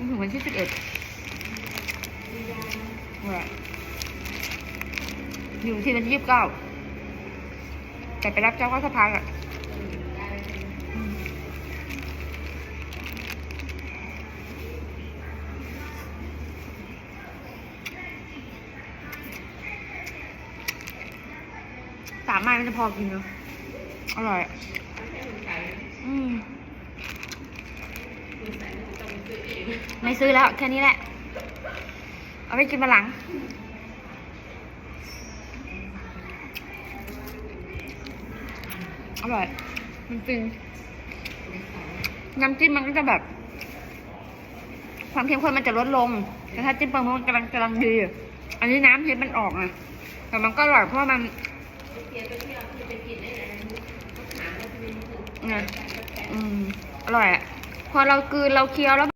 จนถึงวันที่สิบเอ็ดอยู่ที่วันที่ยี่สิบเก้าแต่ไปรับเจ้าก็สะพานอะอืมสามไม้มันจะพอกินเนาะอร่อยอะอืม ไม่ซื้อแล้ว แค่นี้แหละ เอาไปกินมาหลัง อร่อยจริงๆน้ำจิ้มมันก็จะแบบ ความเข้มข้นมันจะลดลง แต่ถ้าจิ้มปลาหมึกมันกำลังกำลังดีอะอันนี้น้ำเพชรมันออกอะแต่มันก็อร่อยเพราะว่ามันเนี่ยอืม อร่อยอะพอเรากลืนเราเคี้ยวแล้ว